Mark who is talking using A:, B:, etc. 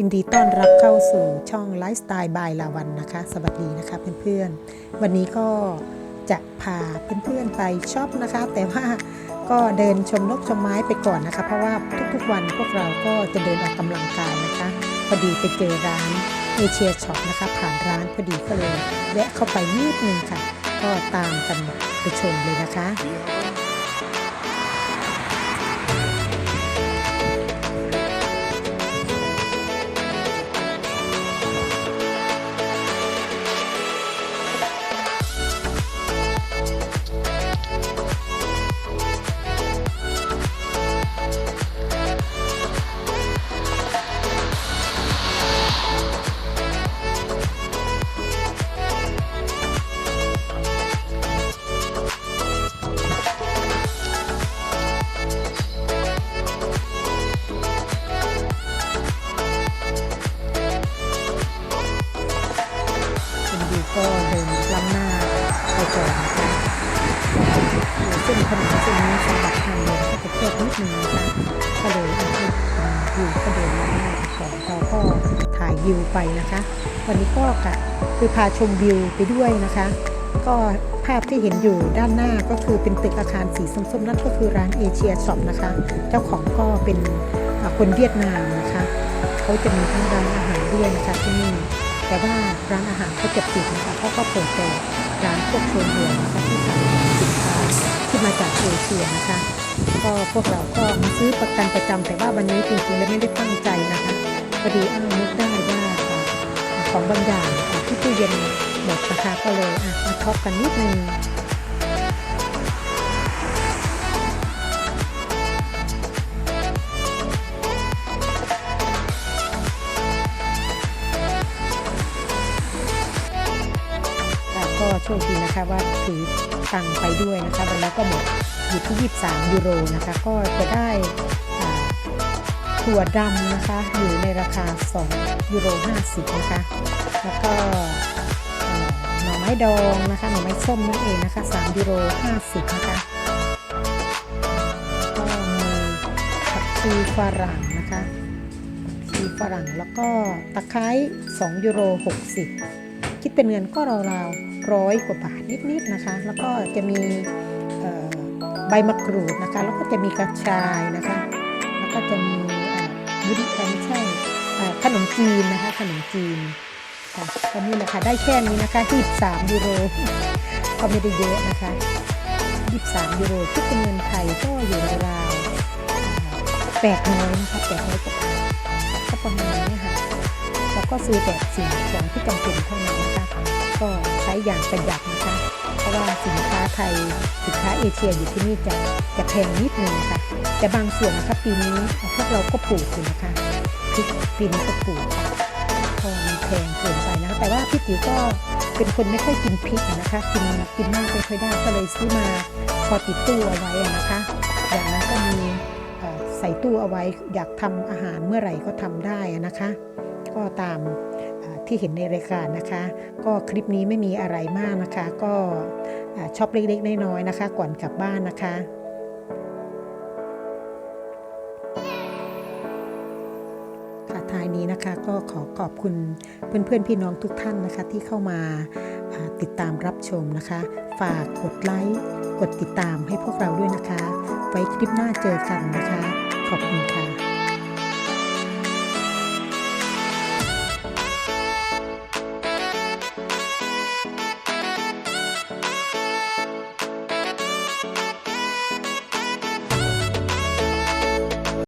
A: ยินดีต้อนรับเข้าสู่ช่องไลฟ์สไตล์บายลาวันนะคะ สวัสดีนะคะเพื่อนๆ วันนี้ก็จะพาเพื่อนๆไปช็อปนะคะ แต่ว่าก็เดินชมนกชมไม้ไปก่อนนะคะ เพราะว่าทุกๆวันพวกเราก็จะเดินออกกำลังกายนะคะพอดีไปเจอร้านเอเชียช็อปนะคะผ่านร้านพอดีก็เลยแวะเข้าไปนิดนึงค่ะ ก็ตามกันไปชมเลยนะคะ ก่อนนะคะอยู่เส้นถนนเส้นนี้สมบัติทางเดินก็จะแคบนิดนึงนะคะก็เลยเอาให้วิวก็เดินล้ำหน้าไปก่อนเราก็ถ่ายวิวไปนะคะ วันนี้ก็กะคือพาชมวิวไปด้วยนะคะ ก็ภาพที่เห็นอยู่ด้านหน้าก็คือเป็นตึกอาคารสีส้มๆนั่นก็คือร้านเอเชียช็อปนะคะ เจ้าของก็เป็นคนเวียดนามนะคะเขาจะมีทั้งร้านอาหารด้วยนะคะที่นี่แต่ว่าร้านอาหารเขาจะปิดนะคะเขาก็เปิดแต่ ร้านพวกโซนเดียวนะคะที่ขายสินค้าที่มาจากเอเชียนะคะ ก็พวกเราก็มาซื้อประกันประจำแต่ว่าวันนี้จริงๆแล้วไม่ได้ตั้งใจนะคะพอดีอ้าวนึกได้ว่าของบางอย่างที่ตู้เย็นหมดนะคะก็เลยอะมาท็อปกันนิดนึง ชคดีนะคะว่าถือตังไปด้วยนะคะวันนี้ก็หมดอยู่ที่ 23 ยูโรนะคะ ก็จะได้ถั่วดำนะคะอยู่ในราคา 2 ยูโร 50 นะคะ แล้วก็หน่อไม้ดองนะคะหน่อไม้ส้มนั่นเองนะคะ 3 ยูโร 50 นะคะก็มีผักชีฝรั่งนะคะชีฝรั่งแล้วก็ตะไคร้2ยูโร 60 คิดเป็นเงินก็ราวๆ ร้อยกว่าบาทนิดๆนะคะ แล้วก็จะมีใบมะกรูดนะคะ แล้วก็จะมีกระชายนะคะ แล้วก็จะมีบุรีไม่ใช่ขนมจีนนะคะ ขนมจีนค่ะก็นี่แหละคะได้แค่นี้นะคะ23ยูโรก็ไม่ได้เยอะนะคะ23ยูโรคิดเป็นเงินไทยก็อยู่ราวๆแปดน้อยนะคะแปดน้อยกว่าก็ประมาณนี้ค่ะเราก็ซื้อแต่สิ่งของที่จำเป็นเท่านั้นนะคะ ก็ใช้อย่างประหยัดนะคะ เพราะว่าสินค้าไทยสินค้าเอเชียอยู่ที่นี่จะจะแพงนิดนึงค่ะแต่บางส่วนนะคะปีนี้พวกเราก็ปลูกอยู่นะคะพริกปีนี้ก็ปลูกพอมันแพงเกินไปนะคะแต่ว่าพี่ติ๋วก็เป็นคนไม่ค่อยกินพริกนะคะกินกินมากไม่ค่อยได้ก็เลยซื้อมาพอติดตู้เอาไว้นะคะอย่างนั้นก็มีใส่ตู้เอาไว้อยากทำอาหารเมื่อไหร่ก็ทำได้นะคะ ก็ตามที่เห็นในรายการนะคะ ก็คลิปนี้ไม่มีอะไรมากนะคะ ก็ช็อปเล็กๆน้อยๆนะคะ ก่อนกลับบ้านนะคะค่ะท้ายนี้นะคะก็ขอขอบคุณเพื่อนๆ พี่น้องทุกท่านนะคะ ที่เข้ามาอ่าติดตามรับชมนะคะ ฝากกดไลค์กดติดตามให้พวกเราด้วยนะคะ ไว้คลิปหน้าเจอกันนะคะ ขอบคุณค่ะ